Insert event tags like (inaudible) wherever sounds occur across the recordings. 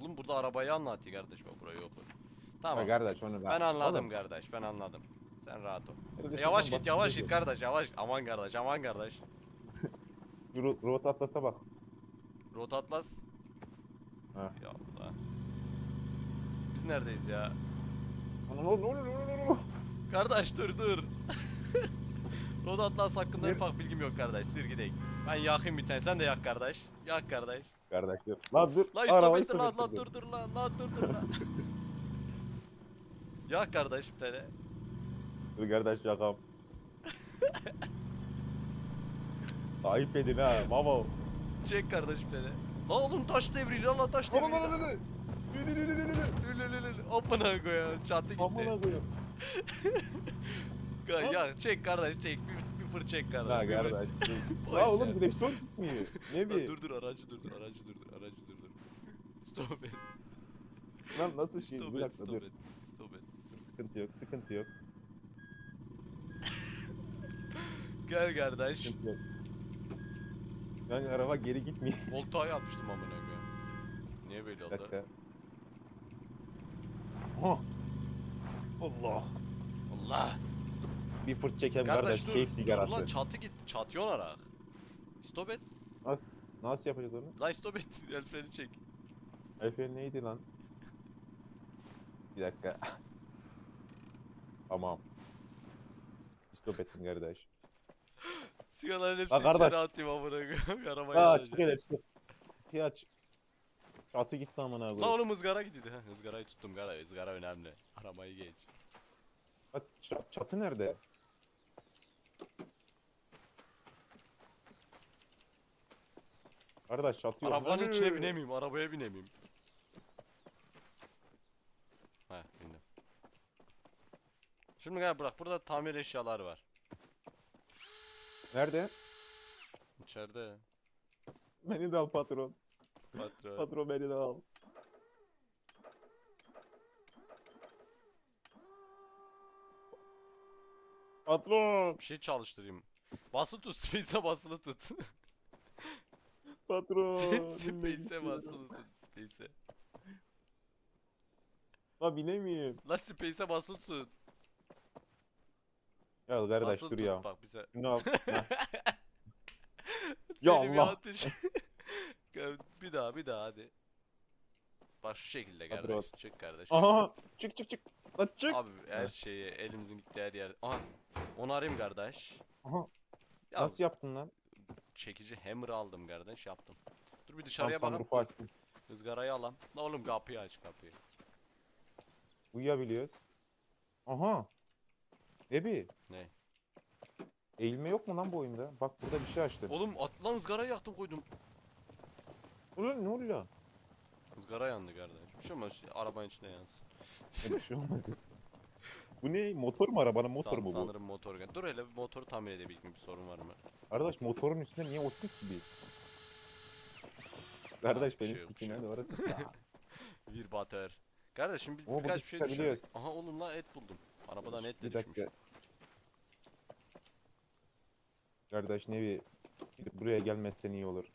Oğlum burada arabayı anlatıyor kardeş bak burayı oku. Tamam. Ha kardeş onu Ben anladım Oğlum, kardeş ben anladım. Sen rahat ol. E, yavaş git yavaş git kardeş yavaş. Aman kardeş aman kardeş. (laughs) Robot atlasa bak. Rot Atlas. Ha. Ya Allah. Biz neredeyiz ya? Ana, Ne oluyor ne oluyor ne oluyor? Kardeş dur dur. (laughs) Rot Atlas hakkında ufak bilgim yok kardeş. Gideyim. Ben yakayım bir tane. Sen de yak kardeş. Yak kardeş. Kardeş dur. Lan dur. La stop Arabayı etti lan lan dur dur lan lan dur dur lan. (laughs) yak kardeş bir tane. Dur kardeş yakam. Ayıp edin ha mama. Çek kardeş bir tane. La oğlum taş devriliyor la taş Aman devriliyor. aman aman. Lü lü lü lü lü lü. Lülülülül. Amına koyayım çatı gitti. Amına koyayım. (laughs) Ga- Ya çek kardeş çek bir, bir fır çek kardeş. La (laughs) bir oğlum direksiyon gitmiyor. (laughs) Ne Lan bir? dur dur aracı durdur aracı durdur aracı durdur. Stop it. Lan nasıl şey? Stop Bir dakika dur. it. Stop it. Dur, Sıkıntı yok sıkıntı yok. Gel kardeş. Sıkıntı yok. Yani araba geri gitmiyor. (laughs) Voltayı yapmıştım amına koyayım. Niye böyle Bir oldu? dakika. Aha. Allah. Allah. Bir fırt çekem Kardeş dur. keyif Dur sigarası. lan çatı gitti. Çatı yonarak. Stop et. Nasıl, nasıl yapacağız onu? Lan stop et. (laughs) El freni çek. Efe neydi lan? Bir dakika. tamam. Stop ettim kardeş. Sigaraların hepsini Lan kardeş. içeri atayım amına koyayım. (laughs) Arabaya Aa çık hele çık. Aç. Çatı gitti amına Lan koyayım. oğlum ızgara gidiyordu. Izgarayı tuttum gara. ızgara önemli. Arabayı geç. Lan Çatı nerede? Kardeş çatı yok. Arabanın içine binemeyeyim. Arabaya binemeyeyim. Ha bindim. Şimdi gel bırak. Burada tamir eşyaları var. Nerede? İçeride. Beni de al patron. Patron. Patron beni de al. Patron. Bir şey çalıştırayım. Basılı tut. (laughs) Space'e basılı tut. Patron. Space'e tut. Space'e. La binemeyeyim. La Space'e basılı tut. Ya kardeş Basılı dur tut ya. Bak bize. Al. (laughs) Heh. Ya Seni bir Allah. atış. (laughs) Gel, bir daha bir daha hadi. Bak şu şekilde Hadi kardeş. Çık kardeş. Aha. Çık çık çık. La çık. Abi her şeyi elimizin gittiği her yer. Aha. Onu arayayım kardeş. Aha. Ya Nasıl yaptın lan? Çekici hammer aldım kardeş yaptım. Dur bir Tam dışarıya bakalım. sunroofu açtım. Izgarayı alam. La oğlum kapıyı aç kapıyı. Uyuyabiliyoruz. Aha. Ebi. Ne? Eğilme yok mu lan bu oyunda? Bak burada bir şey açtım. Oğlum at lan ızgarayı yaktım koydum. Ulan ne oluyor? Izgara yandı kardeş. Bir şey olmaz. Arabanın içine yansın. Ne bir şey olmadı. bu ne? Motor mu arabanın motoru San- mu bu? Sanırım motor. Dur hele bir motoru tamir edebilmek bir sorun var mı? Kardeş motorun üstüne niye oturduk ki biz? Kardeş (laughs) bir benim şey yok, bir sikine şey doğru. Bir batır. Kardeşim bir, Oo, burada birkaç bir şey çıkabiliyoruz. düşürdük. Aha oğlum lan et buldum. Arabadan et de bir düşmüş. dakika. Kardeş nevi buraya gelmezsen iyi olur. (laughs)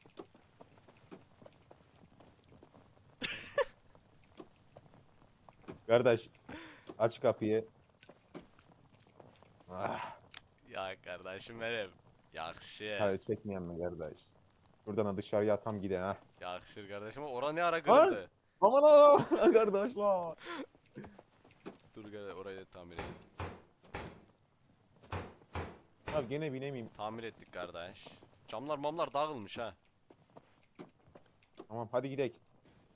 Kardeş aç kapıyı. Ah, Ya kardeşim benim. Yakşı. kare çekmeyen mi kardeş? Buradan dışarıya tam giden ha. Yakışır kardeşim. Ora ne ara kırıldı? Aman ha kardeş la. Dur gel orayı da tamir edelim. Abi gene binemeyeyim. Tamir ettik kardeş. Camlar mamlar dağılmış ha. Tamam hadi gidelim.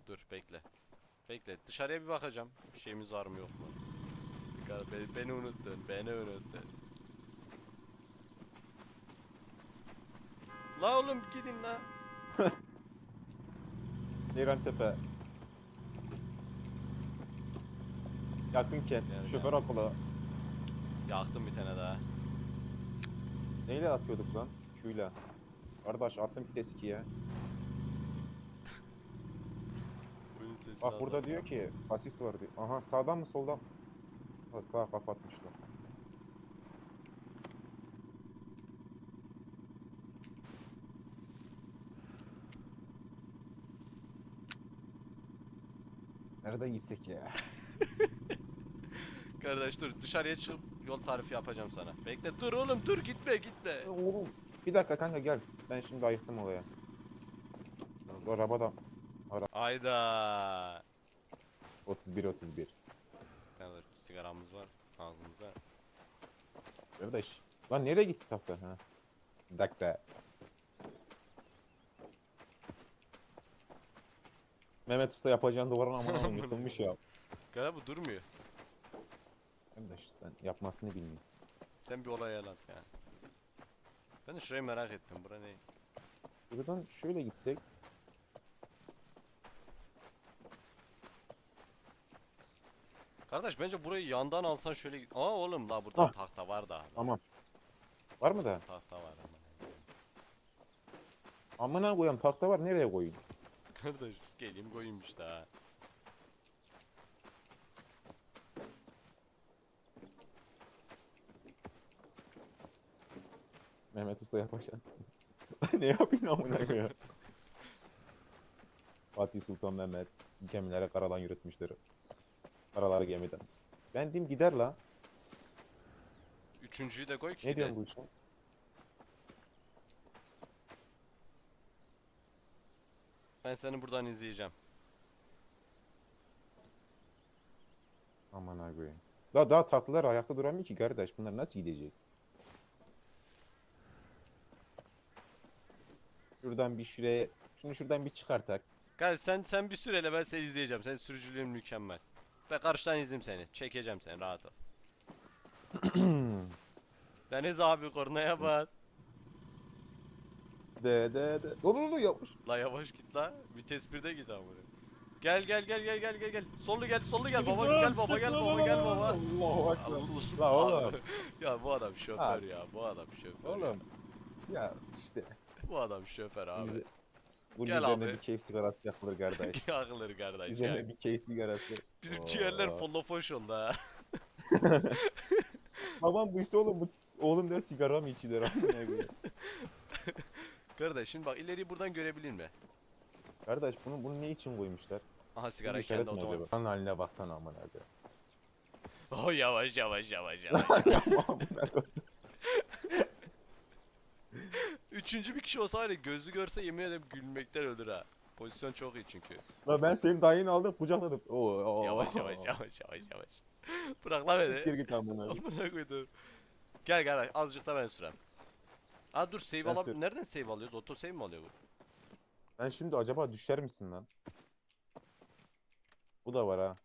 Dur bekle. Bekle dışarıya bir bakacağım. Bir şeyimiz var mı yok mu? Dikkat, Beni, beni unuttun. Beni unuttun. La oğlum gidin la. (laughs) Ceyran Tepe. Yakınken Gel, şoför akıllı. Yaktım bir tane daha. Neyle atıyorduk lan? Q'yla. Kardeş attım vites 2'ye. Oyun sesi Bak burada diyor ki asis var diyor. Aha sağdan mı soldan? mı? Ha, sağ kapatmışlar. Nereden gitsek ya? (laughs) Kardeş dur dışarıya çıkıp yol tarifi yapacağım sana. Bekle dur oğlum dur gitme gitme. Oğlum. Bir dakika kanka gel. Ben şimdi ayıktım olaya. Bu araba da Ayda. 31 31. Kardeş sigaramız var ağzımızda. Kardeş. Lan nereye gitti tahta? Ha. Bir dakika. Mehmet Usta yapacağın duvarın amına (laughs) yıkılmış ya. Kardeş bu durmuyor. Kardeş sen yapmasını bilmiyorsun. Sen bir olay anlat ya. Ben de şurayı merak ettim. Bura ne? Buradan şöyle gitsek. Kardeş bence burayı yandan alsan şöyle. Aa oğlum la burada Ah. tahta var da. Tamam. Var mı da? Tahta var ama. Amına koyayım tahta var nereye koyayım? Kardeş geleyim koyayım işte ha. Mehmet Usta yapacaksın. (laughs) ne yapayım amına koyayım? (laughs) Fatih Sultan Mehmet gemilere karadan yürütmüştür. Karaları gemiden. Ben diyeyim gider la. Üçüncüyü de koy ki. Ne diyorsun bu işe? Ben seni buradan izleyeceğim. Aman abi. Daha daha tatlılar ayakta duramıyor ki kardeş. Bunlar nasıl gidecek? Şuradan bir şuraya, şunu şuradan bir çıkartak. Gel sen sen bir süreyle ben seni izleyeceğim. Senin sürücülüğün mükemmel. Ve karşıdan izleyeyim seni. Çekeceğim seni rahat ol. (clears throat) Deniz abi kornaya bas. De de de. Dolu dolu yapmış. La yavaş git la. Vites 1'de git abi. Gel gel gel gel gel gel gel. Sollu gel sollu gel baba gel baba gel baba gel baba. Allahu. Allah- La oğlum. (laughs) ya bu adam şoför ya. Bu adam şoför. Oğlum. Ya işte. Bu adam şoför abi. Bize- Bunun Gel üzerine abi. bir keyif sigarası yakılır kardeş. (laughs) Yakılır kardeş üzerine ya. bir keyif sigarası. Bizim Oo. ciğerler polofoş oldu ha. (laughs) Babam bu işte oğlum bu oğlum der sigara mı içilir. Kardeş şimdi bak ileriyi buradan görebilir mi? Kardeş bunu bunu ne için koymuşlar? Aha sigara kendi otomatik. Lan haline baksana amına koyayım. (laughs) Oh yavaş yavaş yavaş yavaş. (laughs) Üçüncü bir kişi olsa var ya gözü görse yemin ederim gülmekten ölür ha. Pozisyon çok iyi çünkü. La ben senin dayını aldım kucakladım. Oo, oo. Yavaş yavaş yavaş yavaş yavaş. Bırak la Gir beni. git amına. Amına koydum. Gel gel azıcık da ben sürem. Aa dur save Ben alab sür. Nereden save alıyoruz? Auto save mi alıyor bu? Ben şimdi acaba düşer misin lan? Bu da var ha.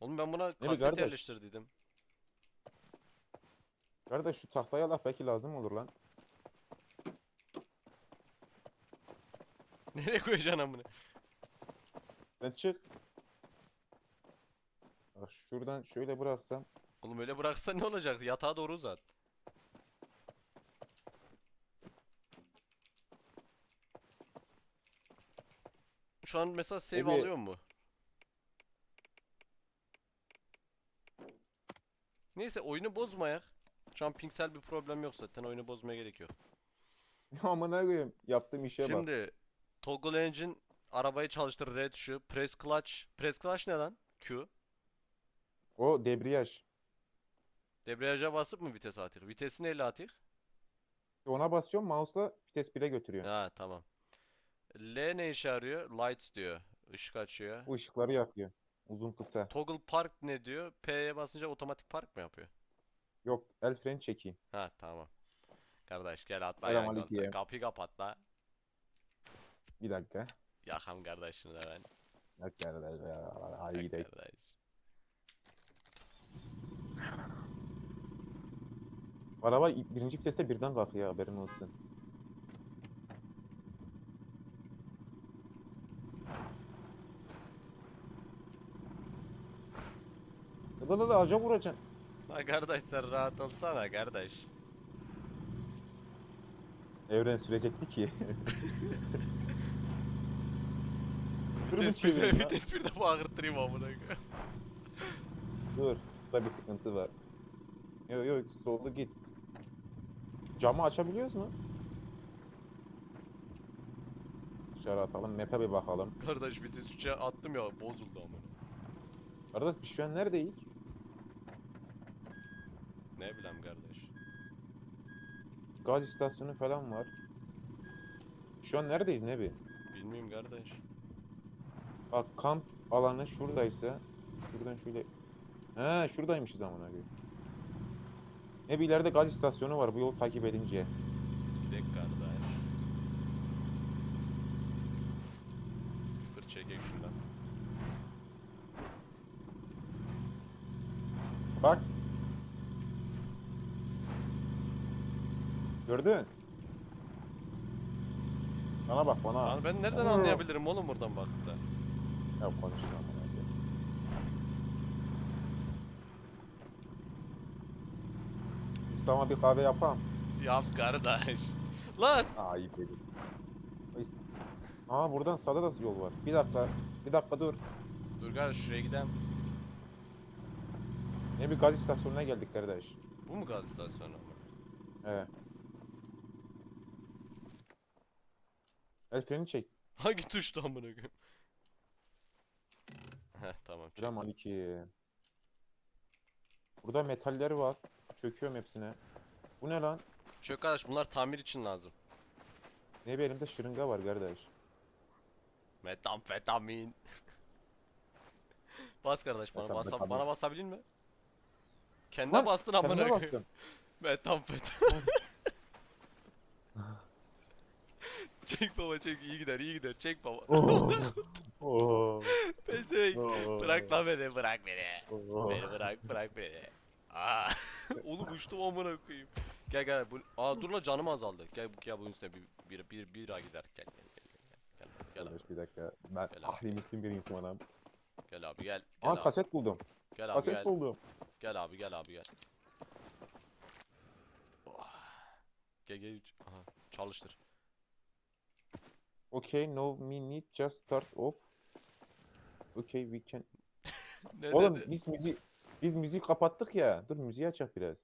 Oğlum ben buna kaset kardeş? yerleştirdiydim. Kardeş şu tahtayı al belki lazım olur lan. (laughs) Nereye koyacaksın amına? Sen çık. Bak şuradan şöyle bıraksam. Oğlum öyle bıraksan ne olacak? Yatağa doğru uzat. Şu an mesela save Ebe- alıyor mu? Neyse oyunu bozmayak. Şu an pingsel bir problem yok zaten oyunu bozmaya gerek yok. (laughs) Amına koyayım. Yaptığım işe bak. Şimdi toggle engine arabayı çalıştır R tuşu. Press clutch. Press clutch ne lan? Q. O debriyaj. Debriyaja basıp mı vites atıyor? Vitesi neyle atıyor? Ona basıyorum mouse'la vites 1'e götürüyor. Ha tamam. L ne işe yarıyor? Lights diyor. Işık açıyor. Bu ışıkları yakıyor. Uzun kısa. Toggle park ne diyor? P'ye basınca otomatik park mı yapıyor? Yok el freni çekeyim. Ha tamam. Kardeş gel atla Selamünaleyküm. yan koltuğa. Kapıyı kapat la. Bir dakika. Yakam kardeşini de ben. Yok kardeş ya. Hadi Yak gidelim. kardeş. Araba birinci viteste birden kalkıyor haberin olsun. La la la ağaca vuracaksın. La kardeş sen rahat olsana kardeş. Evren sürecekti ki. (laughs) Dur bir Vites bir (laughs) de, çevireyim lan. vites bir de bağırttırayım amına koyayım. Dur. Burada bir sıkıntı var. Yok yok solda git. Camı açabiliyoruz mu? Dışarı atalım. Map'e bir bakalım. Kardeş vites 3'e attım ya bozuldu ama. Kardeş biz şu an neredeyiz? Ne bileyim kardeş. Gaz istasyonu falan var. Şu an neredeyiz Nebi? Bilmiyorum kardeş. Bak kamp alanı şuradaysa şuradan şöyle He şuradaymışız amına koyayım. Nebi ileride gaz istasyonu var bu yolu takip edince. Gidek kardeş. Fır çekek şundan. Bak. Gördün? Bana bak bana. Lan ben nereden anlayabilirim oğlum buradan da. Ya konuşma Mustafa bir kahve yapam. Yap kardeş. Lan! İyi peki. Aa buradan sağda da yol var. Bir dakika. Bir dakika dur. Dur kardeş şuraya gidelim. Ne bir gaz istasyonuna geldik kardeş. Bu mu gaz istasyonu? Evet. El freni çek. Hangi tuştu amına koyayım? Heh tamam. Gram çektim. 12. Burada metaller var. Çöküyorum hepsine. Bu ne lan? Çök kardeş bunlar tamir için lazım. Ne bir elimde şırınga var kardeş. Metamfetamin. (laughs) Bas kardeş bana basa, Metamfetamin. bana basabilir mi? Kendine Lan, bastın amına Kendime koyayım. bastım. (laughs) Metamfetamin. (laughs) çek baba çek iyi gider iyi gider çek baba. Oo. Oo. Pezevenk. Oo. Bırak lan beni bırak beni. Oo. Beni bırak bırak beni. Aa. Oğlum uçtum amına koyayım. Gel gel bu Aa dur la canım azaldı. Gel gel bunun üstüne bir bir bir bir daha gider. Gel gel gel gel. Gel gel abi. Kardeş bir dakika. Ben Gel abi. ahli müslim bir insanım. Gel abi gel. Gel Aa abi. kaset buldum. Gel abi Kaset gel. buldum. Gel abi gel abi gel. Oh. Gel gel. Aha çalıştır. Okay, no need just start off. Okay, we can. (laughs) Ne Oğlum dedi? biz müzik biz müzik kapattık ya. Dur müziği açak biraz.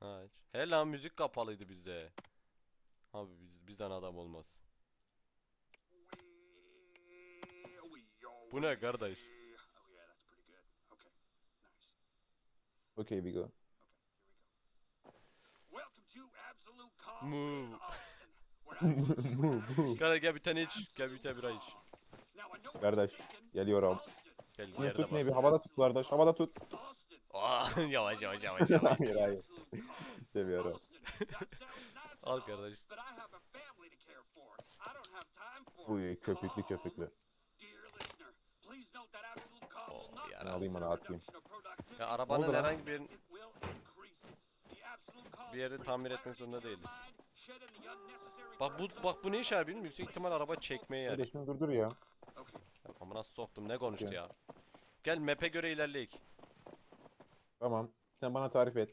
Ha, hiç. He lan müzik kapalıydı bizde. Abi biz, bizden adam olmaz. Bu ne kardeş? Okay, we go. Move. (laughs) Austin, where I Gel bir tane iç. Gel bir tane bira iç. Kardeş, geliyorum. Gel Şunu yerde tut ne bir havada tut kardeş. Havada tut. Aa, (laughs) yavaş yavaş yavaş yavaş. (laughs) hayır hayır. İstemiyorum. Al kardeş. Uy köpüklü köpüklü. Oh, ya. Ben alayım onu, atayım. Ya arabanın oldu lan? herhangi bir bir yerde tamir etmek zorunda değiliz. Bak bu bak bu ne işe yarar bilmiyorum. Yüksek ihtimal araba çekmeye yarar. Kardeş şunu durdur ya. Ama nasıl soktum ne konuştu ya. Gel map'e göre ilerleyek. Tamam. Sen bana tarif et.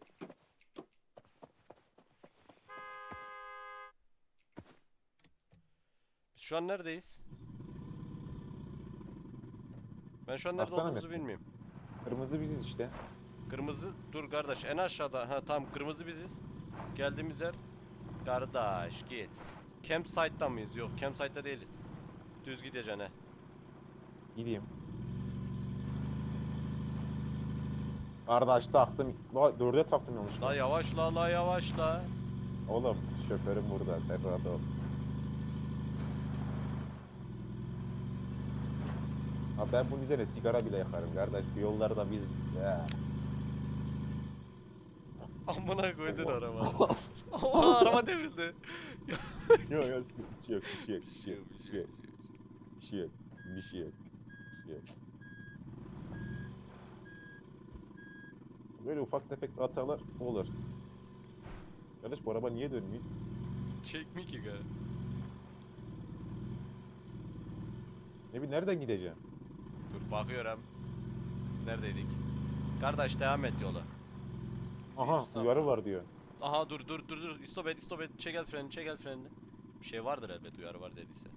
Biz şu an neredeyiz? Ben şu an nerede Baksana olduğumuzu bilmiyorum. Kırmızı biziz işte. Kırmızı dur kardeş en aşağıda. Ha tamam kırmızı biziz. Geldiğimiz yer. Kardeş git. Campsite'da mıyız? Yok campsite'da değiliz. Düz gideceksin he. Gideyim. Kardeş taktım. La, Dörde taktım La yanlışlıkla. yavaşla la yavaşla. Oğlum şoförüm burada. Sen rahat ol. Abi ben bunun üzerine sigara bile yakarım kardeş. Bu yollarda biz... Ya. Amına koydun araba. (laughs) Aa, araba devrildi. Yok yok bir şey yok bir şey yok Bir şey şey yok, yok bir şey yok, bir şey yok bir şey yok bir şey yok. Böyle ufak tefek hatalar olur. Kardeş bu araba niye dönmüyor? Çekmiyor ki galiba. Ne bileyim nereden gideceğim? Dur bakıyorum. Biz neredeydik? Kardeş devam et yola. Aha uyarı var diyor. Aha dur dur dur dur. Stop et stop et. Çek el freni çek el freni. Bir şey vardır elbet uyarı var dediyse.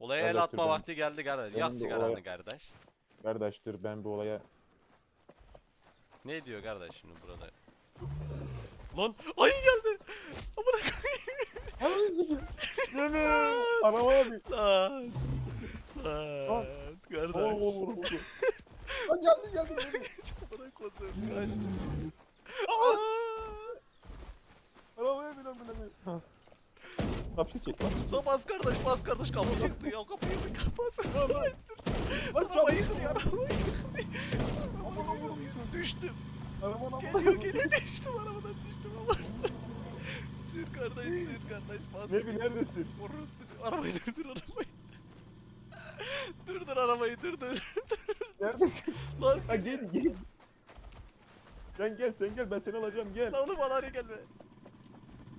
Olaya el Kardeş, atma dur ben- vakti geldi kardeş. benim de sigaranı olaya- kardeş. Kardeş dur ben bu olaya... Ne diyor kardeş şimdi burada? Lan ayı geldi. Amına koyayım. Araba abi. Lan. Lan. Kardeş. Oo. Lan geldi geldi geldi. Bırak kodum. Kaç. Arabaya binen binemiyor. Kapıyı çek kapıyı çek. Lan bas kardeş bas kardeş kapı çıktı ya kapıyı bir kapat. Lan yıkıyor arabayı yıkıyor. Arabayı yıkıyor. Düştüm. Arabanın Geliyor geliyor düştüm arabadan düştüm ama. sür kardeş sür kardeş bas. Ne bi neredesin? Vururuz. Arabayı durdur arabayı. durdur arabayı durdur. Neredesin? Lan Ha gel gel. Sen gel sen gel ben seni alacağım gel. lan oğlum bana araya gelme.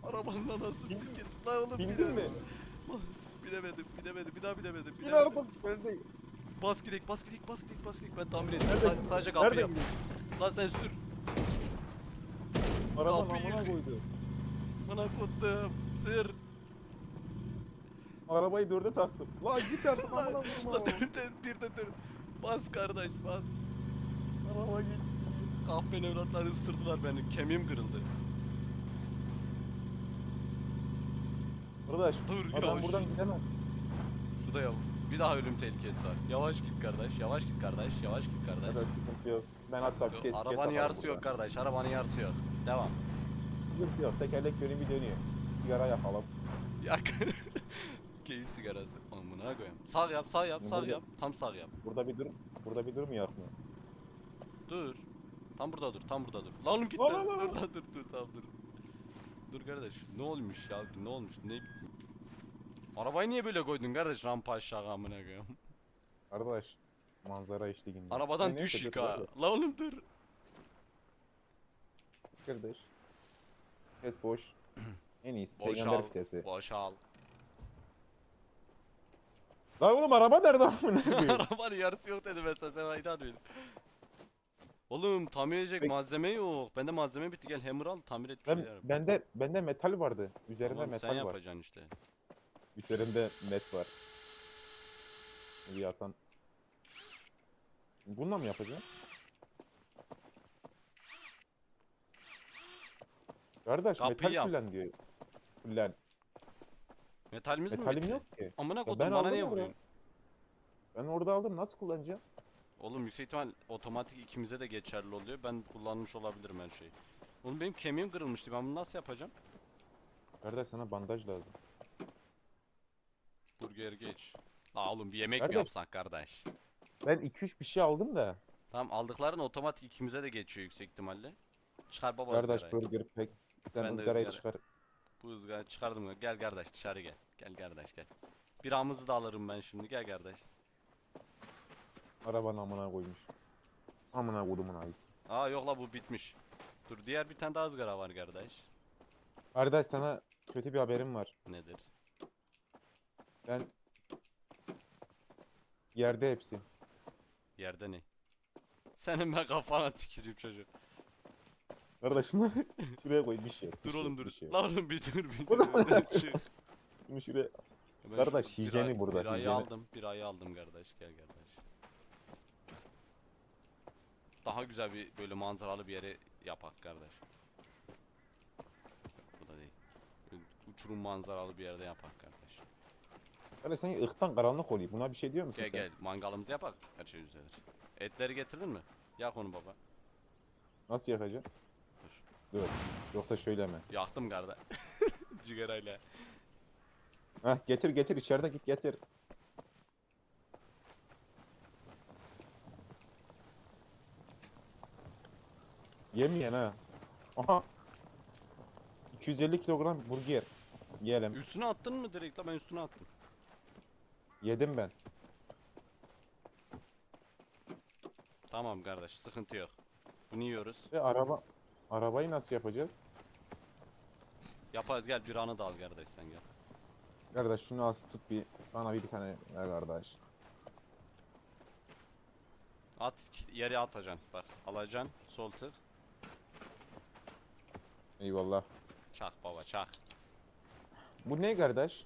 Arabanın anası Bindin sikir. Lan oğlum Bindin binemedim. mi? Bas, Binemedim binemedim bir daha binemedim. Bin binemedim. artık. Ben de. Bas gidek bas gidek bas gidek bas gidek ben tamir edeyim. Nerede? Sadece, sadece kapıyı Nerede yap. Lan sen sür. Arabanın Kapıyı yık. koydu. Bana kodum. Sür. Arabayı dörde taktım. Lan git artık amına Lan vurma. dön dön bir de dön. Bas kardeş bas. Araba git. Kahpen evlatları ısırdılar beni. Kemiğim kırıldı. Arkadaş Dur, adam yavaş. buradan gidemem. Şurada yav. Bir daha ölüm tehlikesi var. Yavaş git kardeş. Yavaş git kardeş. Yavaş git kardeş. Arkadaş sıkıntı yok. Ben hatta bir kez arabanın yarısı yok kardeş. Arabanın yarısı yok. Devam. Sıkıntı yok. Tekerlek bir dönüyor. Sigara yakalım. Yak. (laughs) Keyif sigarası. Amına koyayım. Sağ yap, sağ yap, Ne sağ burada? yap. Tam sağ yap. Burada bir dur. Burada bir durmuyor mu? Dur. Tam burada dur, tam burada dur. Lan oğlum gitme. Lan, lan, lan, Dur lan. dur, dur tamam dur. Dur kardeş. Ne olmuş ya? Ne olmuş? Ne? Arabayı niye böyle koydun kardeş? Rampa aşağı amına koyayım. Arkadaş manzara eşliğinde. Arabadan Neyse, düş yıka. La oğlum dur. Kardeş. Kes boş. (clears throat) en iyisi peygamber vitesi. Boşal. Lan oğlum araba nerede amına (laughs) koyayım? Arabanın yarısı yok dedi mesela sen ayda duydun. Oğlum tamir edecek Peki- malzeme yok. Bende malzeme bitti gel hammer al tamir et ben, yap. bende bende metal vardı. Üzerinde Tamam, sen metal var. yapacaksın işte. Üzerinde met var. Bir atan. Bununla mı yapacağım? Kardeş Kapıyı metal yap. kullan diyor. Kullan. Metalimiz mi Metalim bitti? yok ki. Amına kodum bana aldım niye vuruyorsun? Ben orada aldım nasıl kullanacağım? Oğlum yüksek ihtimal otomatik ikimize de geçerli oluyor. Ben kullanmış olabilirim her şeyi. Oğlum benim kemiğim kırılmıştı. Ben bunu nasıl yapacağım? Kardeş sana bandaj lazım. Burger geç. La oğlum bir yemek mi Kardeş. yapsak kardeş? Ben 2-3 bir şey aldım da. Tamam aldıkların otomatik ikimize de geçiyor yüksek ihtimalle. Çıkar baba Kardeş ızgarayı. burger pek. Sen Ben de ızgarayı ızgara- çıkar. Bu ızgarayı çıkardım. Gel kardeş dışarı gel. Gel kardeş gel. Biramızı da alırım ben şimdi. Gel kardeş. Arabanın amına koymuş. Amına kodumun ayısı. Aa yok la bu bitmiş. Dur diğer bir tane daha ızgara var kardeş. Kardeş sana kötü bir haberim var. Nedir? Ben yerde hepsi. Yerde ne? Senin ben kafana tüküreyim çocuk. Kardeş şunu (laughs) şuraya koy bir şey. yok, bir Dur şey oğlum yok, dur. bir şey yok. La oğlum bir dur bir dur. Çık. Şunu şuraya. Ben Kardeş, şu hijyeni burada, Birayı hijyeni. aldım. Birayı aldım kardeş. Gel kardeş. Daha güzel bir böyle manzaralı bir yere yapak kardeş. Bu da değil. Böyle uçurum manzaralı bir yerde yapak kardeş. Kardeş sen ıhtan karanlık oluyor. Buna bir şey diyor musun Gel sen? gel mangalımızı yapak. Her şey düzelir. Etleri getirdin mi? Yak onu baba. Nasıl yakacağım? Dur. Dur. Yoksa şöyle mi? Yaktım kardeş. (laughs) Cigarayla. Heh getir getir içeride git getir. Yemeyen ha. Aha. 250 kilogram burger. Yiyelim. Üstüne attın mı direkt la ben üstüne attım. Yedim ben. Tamam kardeş sıkıntı yok. Bunu yiyoruz. Ve araba arabayı nasıl yapacağız? Yaparız gel bir anı da al kardeş sen gel. Kardeş şunu az tut bir bana bir tane ver kardeş. At yere atacaksın bak alacaksın sol tık Eyvallah. çak baba çak. Bu ne kardeş?